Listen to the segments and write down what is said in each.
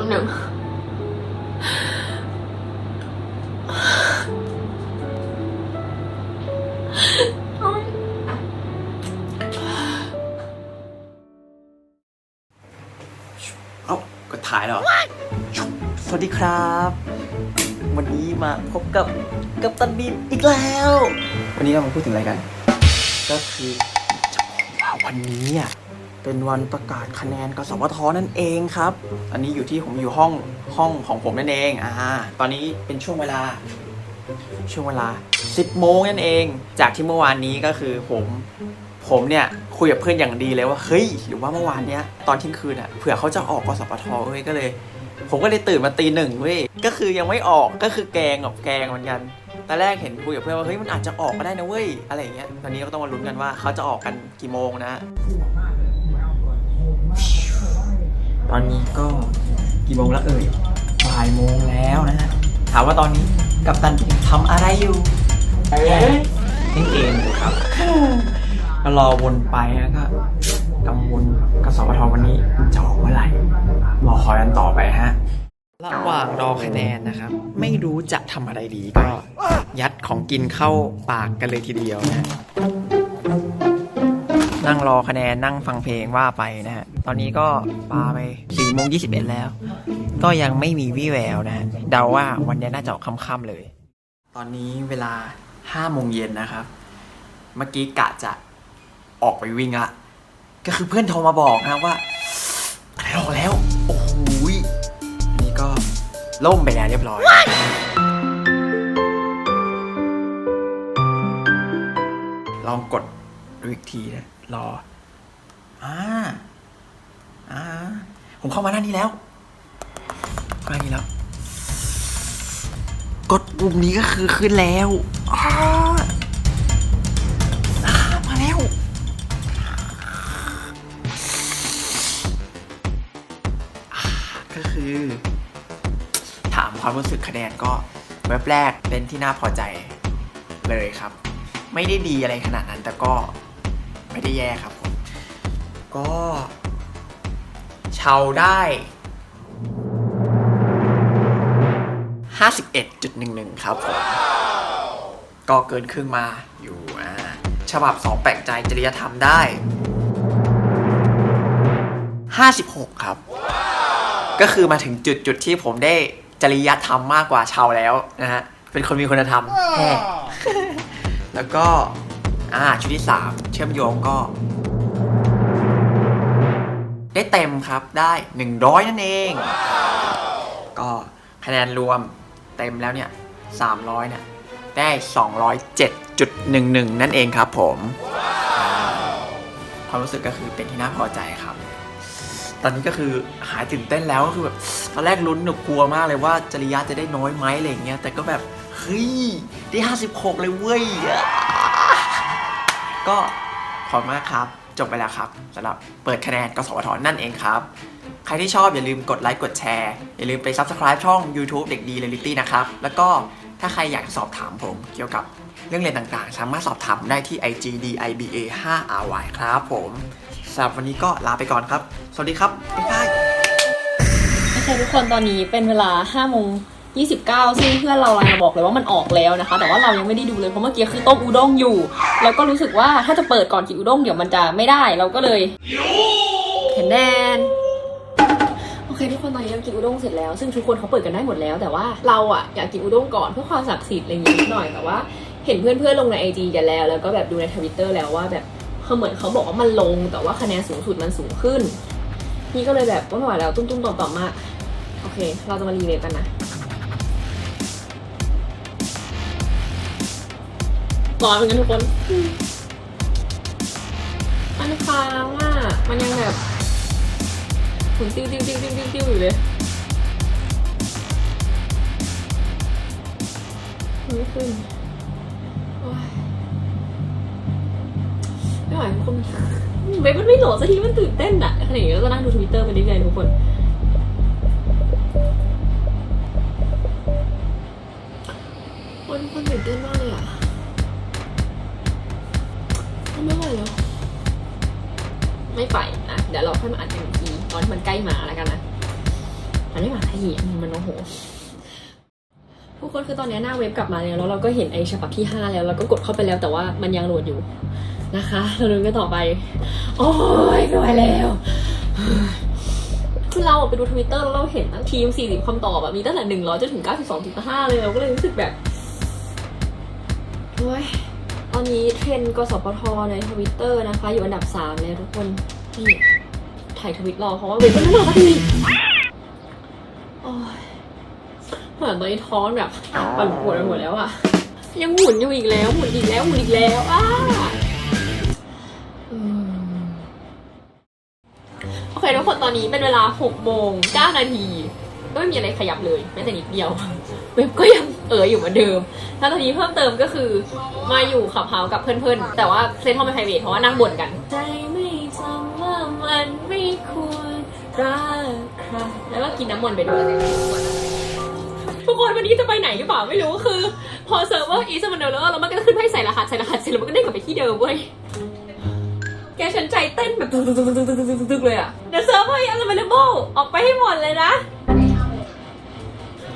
ป๊บหนึ่งโอ๊ยเอ้าก็ถ่ายแล้วเหรอสวัสดีครับ วันนี้มาพบกับกับตันบีมอีกแล้ว วันนี้เรามาพูดถึงอะไรกัน ก็คือจะบอกว่าวันนี้อะ เป็นวันประกาศคะแนนกสพทนั่นเองครับ อันนี้อยู่ที่ผมอยู่ห้องห้องของผมนั่นเองอ่าตอนนี้เป็นช่วงเวลา ช่วงเวลา 10โมงนั่นเอง จากที่เมื่อวานนี้ก็คือผมผมเนี่ยคุยกับเพื่อนอย่างดีเลยว่าเฮ้ยหรือว่าเมื่อวานเนี้ยตอนเที่ยงคืนอะเผื่อเขาจะออกกสปทเว้ยก็เลย ผมก็เลยตื่นมาตีหนึ่งเว้ยก็คือยังไม่ออกก็คือแกงกับแกงเหมือนกันตอนแรกเห็นคุยกับเพื่อนว่าเฮ้ยมันอาจจะออกก็ได้นะเว้ยอะไรอย่างเงี้ยตอนนี้ก็ต้องมาลุ้นกันว่าเขาจะออกกันกี่โมงนะ ตอนนี้ก็กี่โมงแล้วเอ่ยบ่ายโมงแล้วนะฮะ ถามว่าตอนนี้กัปตันทำอะไรอยู่เล่นเกมอยู่ครับ ก็รอวนไปนะก็กังวลกสปทวันนี้จะออกเมื่อไหร่ รอคอยกันต่อไปฮะ ระหว่างรอคะแนนนะครับ ไม่รู้จะทำอะไรดีก็ ยัดของกินเข้าปากกันเลยทีเดียวนะฮะ นั่งรอคะแนนนั่งฟังเพลงว่าไปนะฮะ ตอนนี้ก็ปาไป4โมง21แล้ว ก็ยังไม่มีวี่แววนะฮะ เดาว่าวันนี้น่าจะออกค่ำๆเลย ตอนนี้เวลา5โมงเย็นนะครับ เมื่อกี้กะจะออกไปวิ่งละก็คือเพื่อนโทรมาบอกนะว่าอะไรออกแล้ว โอ้โหยอันนี่ก็ล่มไปแล้วเรียบร้อย ลองกดดูอีกทีนะ รออ่าอ่าผมเข้ามาหน้านี้แล้วหน้านี้แล้ว กดปุ่มนี้ก็คือขึ้นแล้วอ่ามาแล้ว ก็คือ ถามความรู้สึกคะแนนก็เว็บแรกเป็นที่น่าพอใจเลยครับ ไม่ได้ดีอะไรขนาดนั้นแต่ก็ ไม่ได้แย่ครับผม ก็เชาได้ 51.11 ครับผม ก็เกินครึ่งมาอยู่อ่าฉบับสองแปลกใจจริยธรรมได้ 56 ครับ ก็คือมาถึงจุดจุดที่ผมได้จริยธรรมมากกว่าชาวแล้วนะฮะ เป็นคนมีคุณธรรมแฮ่แล้วก็ อ่าชุดที่ 3 เชื่อมโยงก็ ได้เต็มครับได้ 100 นั่นเอง ก็คะแนนรวมเต็มแล้วเนี่ย300เนี่ยได้ 207.11 นั่นเองครับผมความรู้สึกก็คือเป็นที่น่าพอใจครับ ตอนนี้ก็คือหายตื่นเต้นแล้วก็คือแบบตอนแรกลุ้นหนูกลัวมากเลยว่าจริยะจะได้น้อยไหมอะไรเงี้ยแต่ก็แบบเฮ้ยได้ 56 เลยเว้ย ก็ขอบคุณมากครับ จบไปแล้วครับสำหรับเปิดคะแนนกสวทนั่นเองครับ ใครที่ชอบอย่าลืมกดไลค์กดแชร์ อย่าลืมไป Subscribe ช่อง YouTube เด็กดีเรลิตี้นะครับ แล้วก็ถ้าใครอยากสอบถามผมเกี่ยวกับเรื่องเรียนต่างๆ สามารถสอบถามได้ที่ IG DIBA 5 RY ครับผมสำหรับวันนี้ก็ลาไปก่อนครับ สวัสดีครับบ๊ายบาย โอเคทุกคนตอนนี้เป็นเวลา5โมง 29 ซึ่งเพื่อนเราไลน์มาบอกเลยว่ามันออกแล้วนะคะ แต่ว่าเรายังไม่ได้ดูเลยเพราะเมื่อกี้คือต้มอุด้งอยู่ แล้วก็รู้สึกว่าถ้าจะเปิดก่อนกินอุด้งเดี๋ยวมันจะไม่ได้เราก็เลยเห็นแนนโอเคทุกคนตอนนี้เรากินอุด้งเสร็จแล้ว ซึ่งทุกคนเขาเปิดกันได้หมดแล้ว แต่ว่าเราอะอยากกินอุด้งก่อนเพื่อความศักดิ์สิทธิ์อะไรอย่างงี้หน่อยแต่ว่าเห็นเพื่อนๆลงในไอจีกันแล้ว แล้วก็แบบดูในทวิตเตอร์แล้วว่าแบบเขาเหมือนเขาบอกว่ามันลง แต่ว่าคะแนนสูงสุดมันสูงขึ้น นี่ก็เลยแบบว่าไม่ไหวแล้วตุ้มๆต่อมๆมากโอเค เราจะมารีเวฟกันนะ ร้อนเหมือนกันทุกคน มันค้างอะ มันยังแบบหมุนติ้วติ้วติ้วติ้วติ้วติ้วอยู่เลยไม่ขึ้นไม่ไหวทุกคนเว็บมันไม่โหลดสักทีมันตื่นเต้นอะขนาดนี้ก็จะนั่งดูทวิตเตอร์ไปเรื่อยๆทุกคนคนคนตื่นเต้นมาก ไม่ไปนะเดี๋ยวเราค่อยมาอัดกันอีกทีตอนที่มันใกล้มาแล้วกันนะมันไม่มาขยี้มันโอ้โหทุกคนคือตอนนี้หน้าเว็บกลับมาแล้วแล้วเราก็เห็นไอ้ฉบับที่ 5 แล้วเราก็กดเข้าไปแล้วแต่ว่ามันยังโหลดอยู่นะคะเราเดินกันต่อไป โอ้ยไม่ไหวแล้วคือเราไปดูทวิตเตอร์แล้วเราเห็นทีม 40คำตอบแบบมีตั้งแต่100จนถึง 92.5 เลยเราก็เลยรู้สึกแบบโอ้ย ตอนนี้เทรนกสปทในทวิตเตอร์นะคะ อยู่อันดับ3แล้วทุกคนนี่ถ่ายทวิตรอเพราะว่าเว็บมันไม่มาสักทีโอ้ยเหมือนตอนนี้ท้องแบบปั่นปวดไปหมดแล้วอะยังหมุนอยู่อีกแล้วหมุนอีกแล้วหมุนอีกแล้วอ้าโอเคทุกคนตอนนี้เป็นเวลา6โมง9นาทีก็ไม่มีอะไรขยับเลยแม้แต่นิดเดียว เว็บก็ยัง เอออยู่เหมือนเดิมแล้วตอนนี้เพิ่มเติมก็คือ มาอยู่ขับเฮากับเพื่อนๆ แต่ว่าเซตห้องเป็นไพรเวทเพราะว่านั่งบ่นกัน ใจไม่จำว่ามันไม่ควรรักใครแล้วก็กินน้ำมนต์ไปด้วยทุกคนวันนี้จะไปไหนหรือเปล่าไม่รู้คือ พอเซิร์ฟเวอร์อีสมันเดอร์แล้วมันก็ขึ้นให้ใส่รหัสใส่รหัสเสร็จแล้วมันก็เด้กลับไปที่เดิมเว้ยแกฉันใจเต้นแบบตึกๆๆๆๆเลยอะเดี๋ยวเซิร์ฟเวอร์ยังไม่เลเบลออกไปให้หมดเลยนะ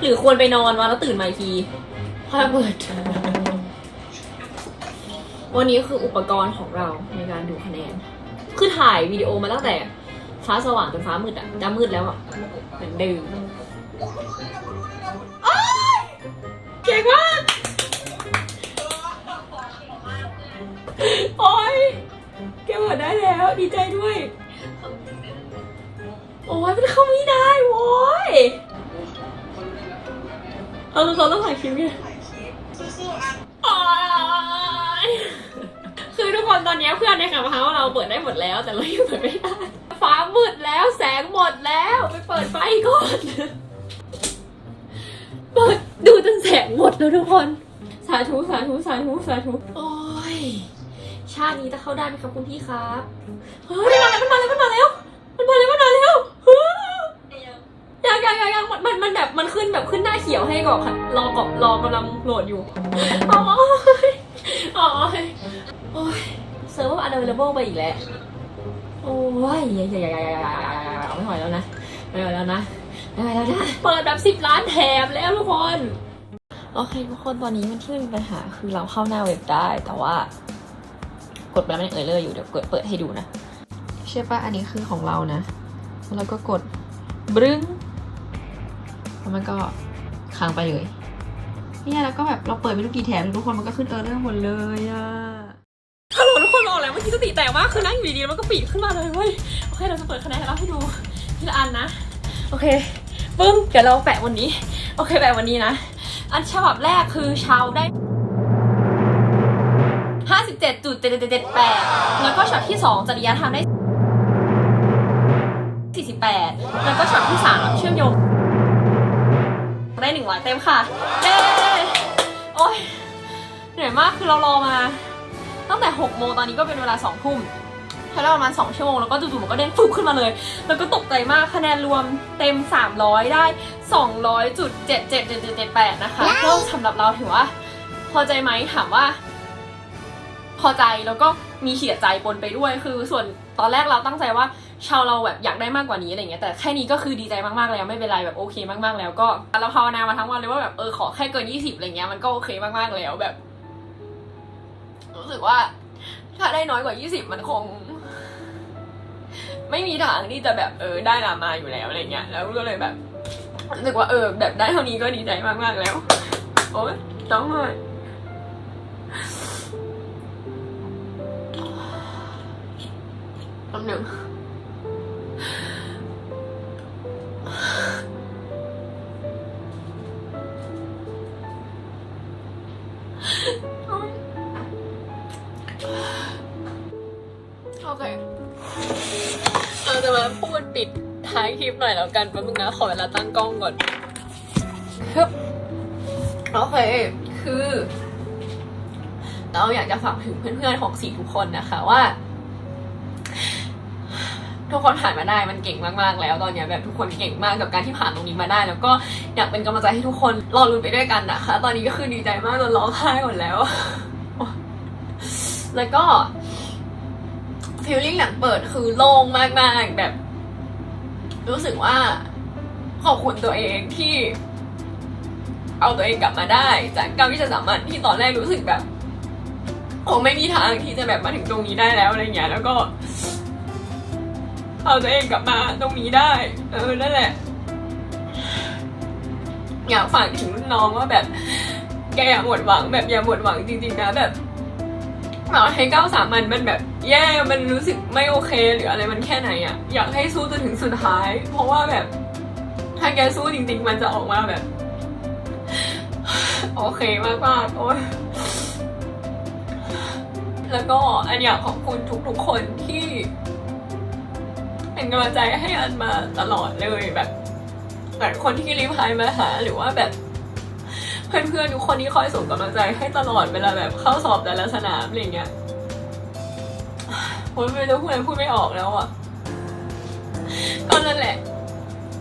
หรือควรไปนอนวันแล้วตื่นมาอีกทีค่อยเปิด วันนี้คืออุปกรณ์ของเราในการดูคะแนน คือถ่ายวิดีโอมาตั้งแต่ฟ้าสว่างจนฟ้ามืดอะจะมืดแล้วอะเหมือนเดิมเก่งมากโอ๊ยแกเปิดได้แล้ว ดีใจด้วย โอ้ยมันเข้าไม่ได้ เอาเราต้องถ่ายคลิปไงโอ๊ยคือทุกคนตอนนี้เพื่อนในขับเฮาเราเปิดได้หมดแล้ว แต่เรายังเปิดไม่ได้ฟ้ามืดแล้วแสงหมดแล้วไปเปิดไฟก่อนเปิดดูจนแสงหมดแล้วทุกคน สาธุสาธุสาธุสาธุโอ้ยชาตินี้จะเข้าได้ไหมครับคุณพี่ครับเฮ้ยมันมาแล้วมันมาแล้วมันมาแล้วมันมาแล้วมันมาแล้วเฮ้ย ยังยังยังมันมันแบบมันขึ้นแบบขึ้นหน้าเขียวให้ก่อนค่ะ รอกอบรอกำลังโหลดอยู่อ้ยโอ้ยโอ้ยเซิร์ฟเวอร์ unavailable ไปอีกแล้ว โอ้ยอย่าอย่าอย่าอย่าอย่าอย่าอย่าไม่ไหวแล้วนะไม่ไหวแล้วนะไม่ไหวแล้วนะ เปิดแบบสิบล้านแถมแล้วทุกคน โอเคทุกคนตอนนี้มันที่มีปัญหาคือเราเข้าหน้าเว็บได้ แต่ว่ากดไปแล้วมันเออเลอร์อยู่เดี๋ยวเปิดให้ดูนะใช่ปะอันนี้คือของเรานะ แล้วก็กดบรึ้ง แล้วมันก็ค้างไปเลย เนี่ยแล้วก็แบบเราเปิดไม่รู้กี่แถบทุกคนมันก็ขึ้นเออเลอร์หมดเลยอะฮัลโหลทุกคนรอกแล้วเมื่อกี้สติแตกมากคือนั่งอยู่ดีๆมันก็ปีกขึ้นมาเลยเว้ยโอเคเราจะเปิดคะแนนให้เราให้ดูทีละอันนะ โอเคปึ้งเดี๋ยวเราแปะวันนี้ โอเคแปะวันนี้นะ อันฉบับแรกคือชาวได้ห้าสิบเจ็ดจุดเจ็ดเจ็ดเจ็ดแปดแล้วก็ช็อตที่สองจริยธรรมได้สี่สิบแปดแล้วก็ช็อตที่สามเชื่อมโยง ได้หนึ่งร้อยเต็มค่ะเย้โอ้ยเหนื่อยมากคือเรารอมา ตั้งแต่หกโมงตอนนี้ก็เป็นเวลาสองทุ่มใช้เวลาประมาณสองชั่วโมง แล้วก็จู่ๆมันก็เด้งฟุบขึ้นมาเลย แล้วก็ตกใจมากคะแนนรวมเต็ม 300 ได้ 200จุดเจ็ดเจ็ดเจ็ดเจ็ดแปดนะคะก็สำหรับเราถือว่า พอใจไหมถามว่า พอใจแล้วก็มีเสียใจปนไปด้วยคือส่วนตอนแรกเราตั้งใจว่า ชาวเราแบบอยากได้มากกว่านี้อะไรเงี้ยแต่แค่นี้ก็คือดีใจมากๆแล้วไม่เป็นไรแบบโอเคมากๆแล้วก็เราภาวนามาทั้งวันเลยว่าแบบเออขอแค่เกินยี่สิบอะไรเงี้ยมันก็โอเคมากๆแล้วแบบ รู้สึกว่า ถ้าได้น้อยกว่ายี่สิบมันคง ไม่มีทางที่จะแบบเออได้รามาอยู่แล้วอะไรเงี้ยแล้วก็เลยแบบรู้สึกว่าเออ แบบได้เท่านี้ก็ดีใจมากๆแล้ว โอ๊ยร้องไห้แป๊บหนึ่ง โอเค เราจะมาพูดปิดท้ายคลิปหน่อยแล้วกันแป๊บนึงนะ ขอเวลาตั้งกล้องก่อนฮึบโอเค คือ เราอยากจะฝากถึงเพื่อนๆของสีทุกคนนะคะว่า ทุกคนผ่านมาได้มันเก่งมากๆแล้วตอนเนี้ยแบบทุกคนเก่งมากกับการที่ผ่านตรงนี้มาได้ แล้วก็อยากเป็นกำลังใจให้ทุกคนรอรุนไปด้วยกันนะคะ ตอนนี้ก็คือดีใจมากจนร้องไห้หมดแล้ว แล้วก็ฟีลลิ่งหลังเปิดคือโล่งมากๆแบบ รู้สึกว่าขอบคุณตัวเองที่เอาตัวเองกลับมาได้ จากการวิชาสามัญที่ตอนแรกรู้สึกแบบคงไม่มีทางที่จะแบบมาถึงตรงนี้ได้แล้วอะไรเงี้ยแล้วก็ เอาตัวเองกลับมาตรงนี้ได้เออนั่นแหละ อยากฝากถึงรุ่นน้องว่าแบบ แกอย่าหมดหวัง แบบอย่าหมดหวังจริงๆนะแบบต่อให้ก้าวสามันมันแบบแย่ มันรู้สึกไม่โอเค หรืออะไรมันแค่ไหนอะอยากให้สู้จนถึงสุดท้าย เพราะว่าแบบ ถ้าแกสู้จริง ๆ มันจะออกมาแบบ โอเคมากๆโอ้ยแล้วก็อันอยากขอบคุณทุกๆคนที่ เป็นกำลังใจให้อันมาตลอดเลยแบบหลายคนที่รีพายมาหาหรือว่าแบบเพื่อนๆทุกคนที่คอยส่งกำลังใจให้ตลอดเวลาแบบเข้าสอบแต่ละสนามอะไรเงี้ยผมไม่รู้พูดอะไรพูดไม่ออกแล้วอะก็นั่นแหละ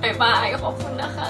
บายบายขอบคุณนะคะ